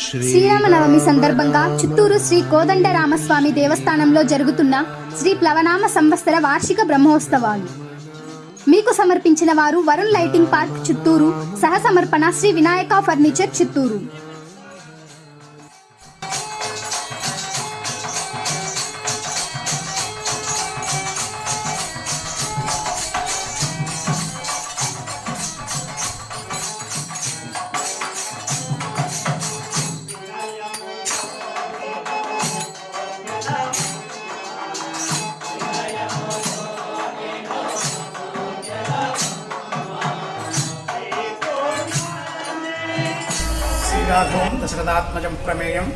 శ్రీరామనవమి సందర్భంగా చిత్తూరు శ్రీ కోదండరామస్వామి దేవస్థానంలో జరుగుతున్న శ్రీ ప్లవనామ సంవత్సర వార్షిక బ్రహ్మోత్సవాలు. మీకు సమర్పించిన వారు వరుణ్ లైటింగ్ పార్క్ చిత్తూరు సహ సమర్పణ శ్రీ వినాయక ఫర్నిచర్ చిత్తూరు. శ్రీరాఘవం దశరథాత్మజం ప్రమేయం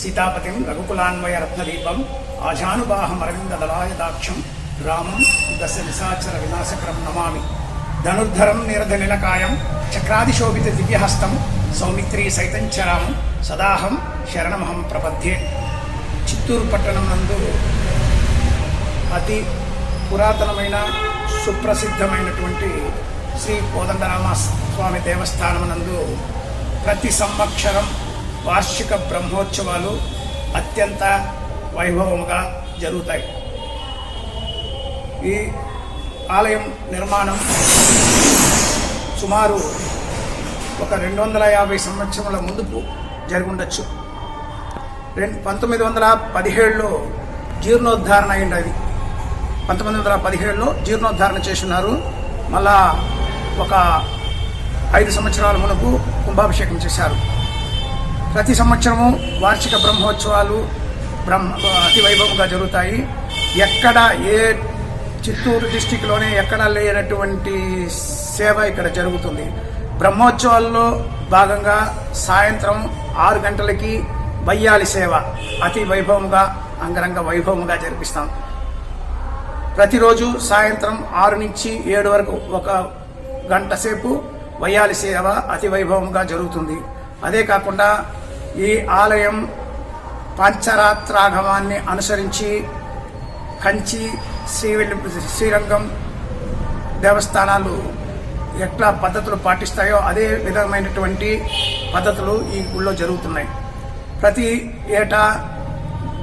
సీతాపతిం రఘుకులాన్వయ రత్నదీపం ఆజానుబాహం అరవిందదలాయ రామం దశ నిశాచర వినాశకరం నమామి ధనుర్ధరం నిరధనిలకాయం చక్రాదిశోభిత దివ్యహస్తం సౌమిత్రీ సైతంచరామం సదాహం శరణమహం ప్రపద్యే చిత్తూరు పట్టణం నందు అతి పురాతనమైన సుప్రసిద్ధమైనటువంటి శ్రీ కోదండరామ స్వామి దేవస్థానం నందు ప్రతి సంవత్సరం వార్షిక బ్రహ్మోత్సవాలు అత్యంత వైభవముగా జరుగుతాయి. ఈ ఆలయం నిర్మాణం సుమారు ఒక రెండు వందల యాభై సంవత్సరముల ముందుకు జరుగుండొచ్చు. రెండు పంతొమ్మిది వందల పదిహేడులో జీర్ణోద్ధారణ అయింది అది పంతొమ్మిది వందల పదిహేడులో జీర్ణోద్ధారణ చేస్తున్నారు మళ్ళా ఒక ఐదు సంవత్సరాల మునుపు కుంభాభిషేకం చేశారు. ప్రతి సంవత్సరము వార్షిక బ్రహ్మోత్సవాలు బ్రహ్మ అతి వైభవంగా జరుగుతాయి. ఎక్కడ ఏ చిత్తూరు డిస్టిక్లోనే ఎక్కడ లేనటువంటి సేవ ఇక్కడ జరుగుతుంది. బ్రహ్మోత్సవాల్లో భాగంగా సాయంత్రం ఆరు గంటలకి బయ్యాలి సేవ. అతి వైభవంగా అంగరంగ వైభవంగా జరిపిస్తాం. ప్రతిరోజు సాయంత్రం ఆరు నుంచి ఏడు వరకు ఒక గంట సేపు వయ్యాలి సేవ అతి వైభవంగా జరుగుతుంది. అదే కాకుండా ఈ ఆలయం పంచరాత్రాగమాన్ని అనుసరించి కంచి శ్రీవెల్లి శ్రీరంగం దేవస్థానాలు ఎట్లా పద్ధతులు పాటిస్తాయో అదే విధమైనటువంటి పద్ధతులు ఈ గుళ్ళో జరుగుతున్నాయి. ప్రతి ఏటా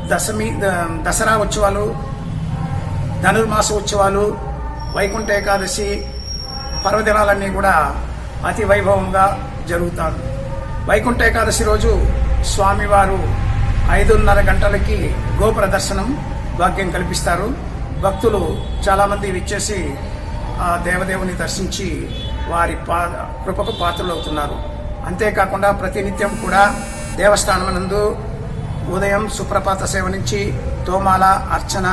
దశమి ద- దసరా ఉత్సవాలు ధనుర్మాస ఉత్సవాలు వైకుంఠ ఏకాదశి పర్వదినాలన్నీ కూడా అతి వైభవంగా జరుగుతారు. వైకుంఠ ఏకాదశి రోజు స్వామివారు ఐదున్నర గంటలకి గోపుర దర్శనం భాగ్యం కల్పిస్తారు. భక్తులు చాలామంది విచ్చేసి ఆ దేవదేవుని దర్శించి వారి పా కృపకు పాత్రలవుతున్నారు. అంతేకాకుండా ప్రతినిత్యం కూడా దేవస్థానం నందు ఉదయం సుప్రపాత సేవ నుంచి తోమాల అర్చన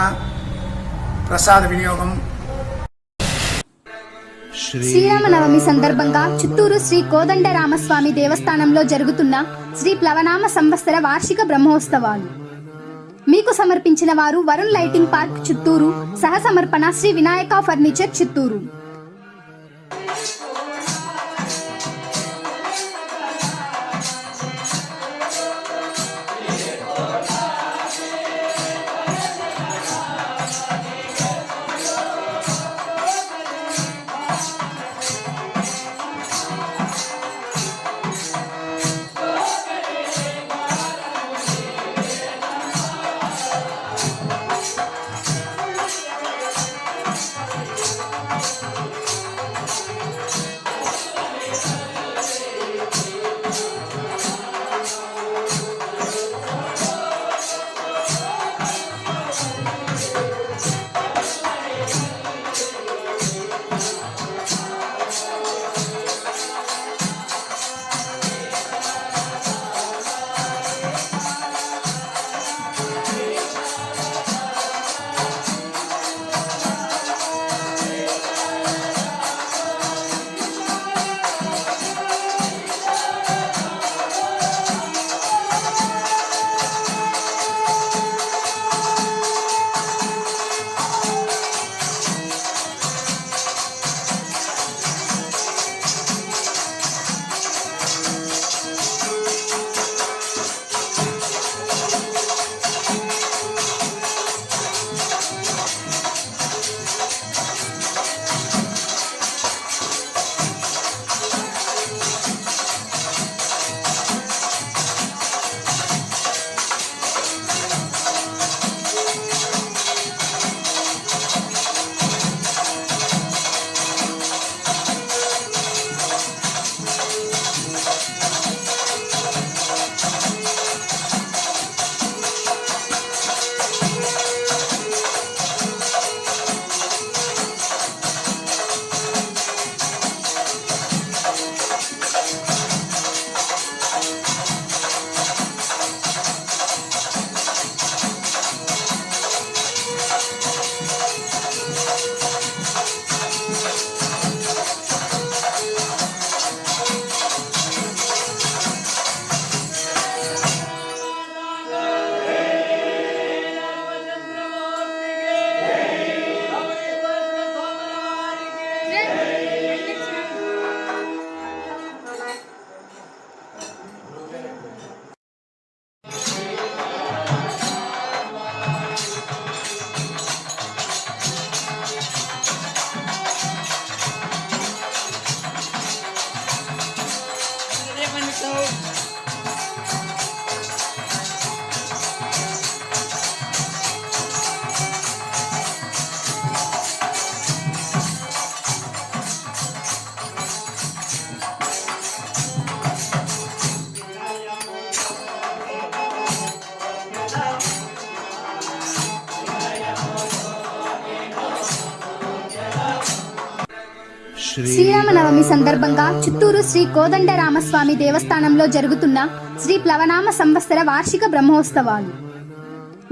ప్రసాద వినియోగం శ్రీరామనవమి సందర్భంగా చిత్తూరు శ్రీ కోదండరామస్వామి దేవస్థానంలో జరుగుతున్న శ్రీ ప్లవనామ సంవత్సర వార్షిక బ్రహ్మోత్సవాలు. మీకు సమర్పించిన వారు వరుణ్ లైటింగ్ పార్క్ చిత్తూరు సహ సమర్పణ శ్రీ వినాయక ఫర్నిచర్ చిత్తూరు. శ్రీరామనవమి సందర్భంగా చిత్తూరు శ్రీ కోదండ రామస్వామి దేవస్థానంలో జరుగుతున్న శ్రీ ప్లవనామ సంవత్సర వార్షిక బ్రహ్మోత్సవాలు.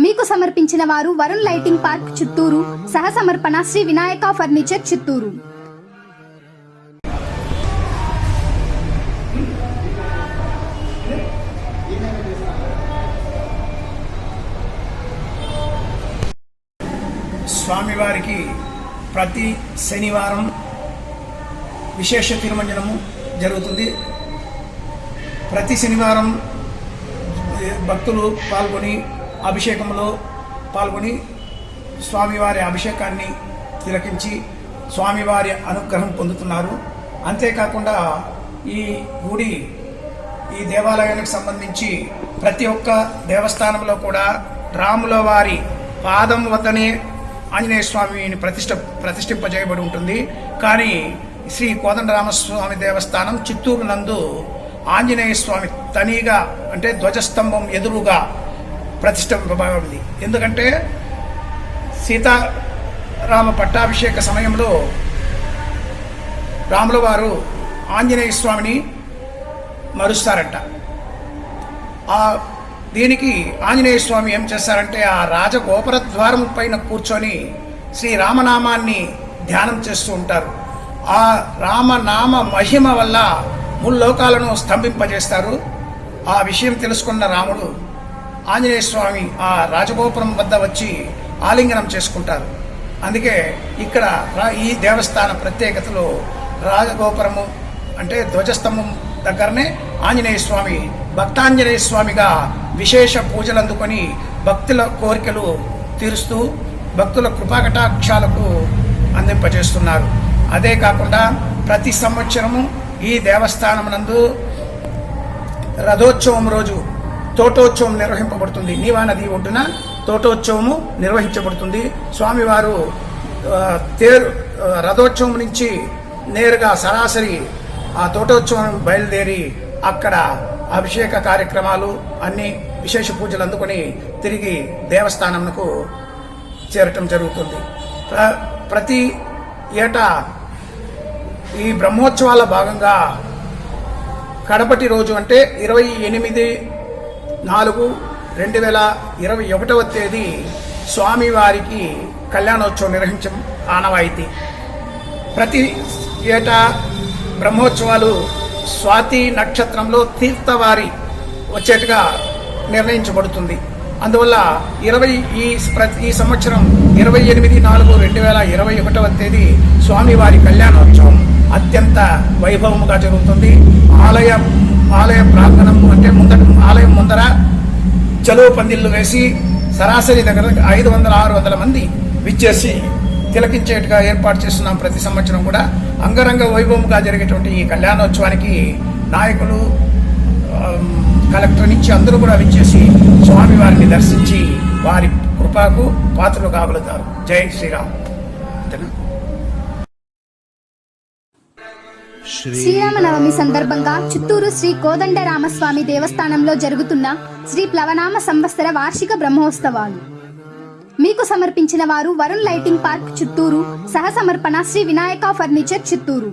మీకు సమర్పించిన వారు వరుణ్ లైటింగ్ పార్క్ చిత్తూరు సహ సమర్పణ శ్రీ వినాయక ఫర్నిచర్ చిత్తూరు. స్వామివారికి ప్రతి శనివారం విశేష తిరుమంజనము జరుగుతుంది. ప్రతి శనివారం భక్తులు పాల్గొని అభిషేకంలో పాల్గొని స్వామివారి అభిషేకాన్ని తిలకించి స్వామివారి అనుగ్రహం పొందుతున్నారు. అంతేకాకుండా ఈ గుడి ఈ దేవాలయానికి సంబంధించి ప్రతి ఒక్క దేవస్థానంలో కూడా రాముల వారి పాదం వద్దనే ఆంజనేయ స్వామిని ప్రతిష్ట ప్రతిష్ఠింపజేయబడి ఉంటుంది. కానీ శ్రీ కోదండరామస్వామి దేవస్థానం చిత్తూరు నందు ఆంజనేయ స్వామి తనీగా అంటే ధ్వజస్తంభం ఎదురుగా ప్రతిష్ఠింపబడింది. ఎందుకంటే సీతారామ పట్టాభిషేక సమయంలో రాముల వారు ఆంజనేయ స్వామిని మరుస్తారట. ఆ దీనికి ఆంజనేయ స్వామి ఏం చేస్తారంటే ఆ రాజగోపుర ద్వారం పైన కూర్చొని శ్రీరామనామాన్ని ధ్యానం చేస్తూ ఉంటారు. ఆ రామనామ మహిమ వల్ల ముల్లోకాలను స్తంభింపజేస్తారు. ఆ విషయం తెలుసుకున్న రాముడు ఆంజనేయ స్వామి ఆ రాజగోపురం వద్ద వచ్చి ఆలింగనం చేసుకుంటారు. అందుకే ఇక్కడ రా- ఈ దేవస్థాన ప్రత్యేకతలో రాజగోపురము అంటే ధ్వజస్తంభం దగ్గరనే ఆంజనేయ స్వామి భక్తాంజనేయ స్వామిగా విశేష పూజలు అందుకొని భక్తుల కోరికలు తీరుస్తూ భక్తుల కృపాకటాక్షాలకు అందింపజేస్తున్నారు. అదే కాకుండా ప్రతి సంవత్సరము ఈ దేవస్థానం నందు రథోత్సవం రోజు తోటోత్సవం నిర్వహింపబడుతుంది. నీవా నది ఒడ్డున తోటోత్సవము నిర్వహించబడుతుంది. స్వామివారు తేరు రథోత్సవం నుంచి నేరుగా సరాసరి ఆ తోటోత్సవం బయలుదేరి అక్కడ అభిషేక కార్యక్రమాలు అన్ని విశేష పూజలు అందుకొని తిరిగి దేవస్థానంకు చేరటం జరుగుతుంది. ప్ర ప్రతి ఏటా ఈ బ్రహ్మోత్సవాల భాగంగా కడపటి రోజు అంటే ఇరవై ఎనిమిది నాలుగు రెండు వేల ఇరవై ఒకటవ తేదీ స్వామివారికి కళ్యాణోత్సవం నిర్వహించడం ఆనవాయితీ. ప్రతి ఏటా బ్రహ్మోత్సవాలు స్వాతి నక్షత్రంలో తీర్థవారి వచ్చేట్టుగా నిర్ణయించబడుతుంది. అందువల్ల ఇరవై ఈ ప్రతి ఈ సంవత్సరం ఇరవై ఎనిమిది నాలుగు రెండు వేల ఇరవై ఒకటవ తేదీ స్వామివారి కళ్యాణోత్సవం. అత్యంత వైభవముగా జరుగుతుంది. ఆలయ ఆలయ ప్రాంగణం అంటే ముందట ఆలయం ముందర చలువ పందిళ్ళు వేసి సరాసరి దగ్గర ఐదు వందల ఆరు వందల మంది విచ్చేసి తిలకించేట్టుగా ఏర్పాటు చేస్తున్నాం ప్రతి సంవత్సరం కూడా. అంగరంగ వైభవంగా జరిగేటువంటి ఈ కళ్యాణోత్సవానికి నాయకులు కలెక్టర్ నుంచి అందరూ కూడా విచ్చేసి స్వామివారిని దర్శించి వారి కృపకు పాత్రలు కాగలుగుతారు. జై శ్రీరామ్. శ్రీరామనవమి సందర్భంగా చిత్తూరు శ్రీ కోదండ రామస్వామి దేవస్థానంలో జరుగుతున్న శ్రీ ప్లవనామ సంవత్సర వార్షిక బ్రహ్మోత్సవాలు. మీకు సమర్పించిన వారు వరుణ్ లైటింగ్ పార్క్ చిత్తూరు సహ సమర్పణ శ్రీ వినాయక ఫర్నిచర్ చిత్తూరు.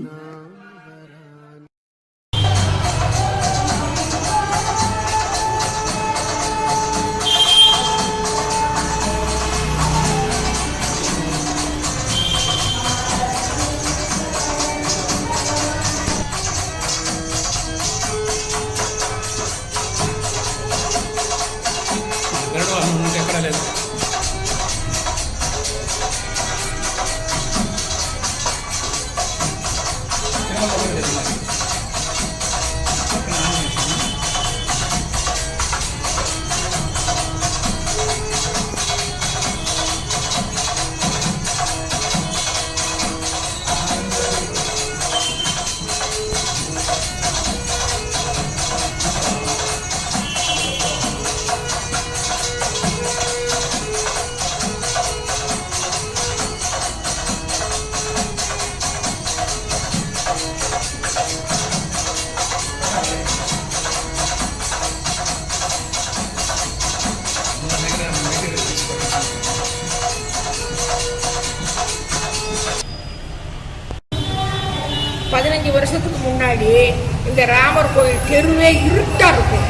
வருஷத்துக்கு இந்த ராமர் கோயில் தெருவே இருட்டாக இருக்கும்.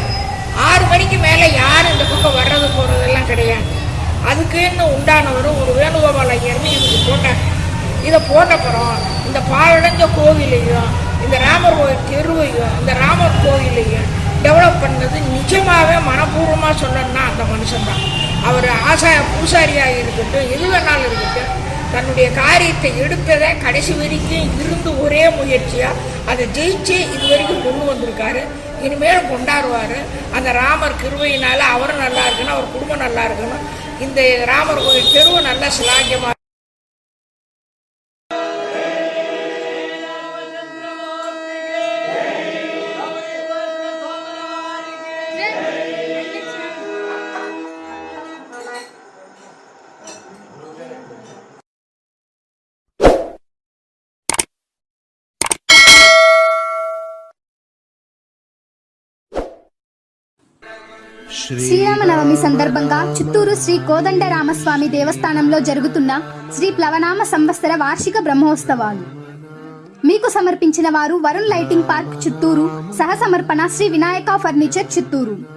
ஆறு மணிக்கு மேலே யாரும் இந்த பக்கம் வர்றது போகிறதெல்லாம் கிடையாது. அதுக்குன்னு உண்டானவரும் ஒரு வேணுகோபால் ஐயர்னு இதுக்கு போட்டாங்க இதை போட்டப்புறம் இந்த பாழடைஞ்ச கோவிலையும் இந்த ராமர் கோயில் தெருவையும் இந்த ராமர் கோவிலையும் டெவலப் பண்ணது நிஜமாகவே மனப்பூர்வமாக சொல்லணும்னா அந்த மனுஷன்தான். அவர் ஆசா பூசாரியாக இருக்கட்டும் எது வேணாலும் இருக்கட்டும் தன்னுடைய காரியத்தை எடுத்ததை கடைசி வரைக்கும் இருந்து ஒரே முயற்சியாக அதை ஜெயிச்சு இது வரைக்கும் கொண்டு வந்திருக்காரு. இனிமேல் கொண்டாடுவார். அந்த ராமர் கிருபையினால அவரும் நல்லா இருக்கணும் அவர் குடும்பம் நல்லா இருக்கணும். இந்த ராமர் கோயில் தெருவு நல்ல சிலாக்கியமாக శ్రీరామనవమి సందర్భంగా చిత్తూరు శ్రీ కోదండ రామస్వామి దేవస్థానంలో జరుగుతున్న శ్రీ ప్లవనామ సంవత్సర వార్షిక బ్రహ్మోత్సవాలు. మీకు సమర్పించిన వారు వరుణ్ లైటింగ్ పార్క్ చిత్తూరు సహ సమర్పణ శ్రీ వినాయక ఫర్నిచర్ చిత్తూరు.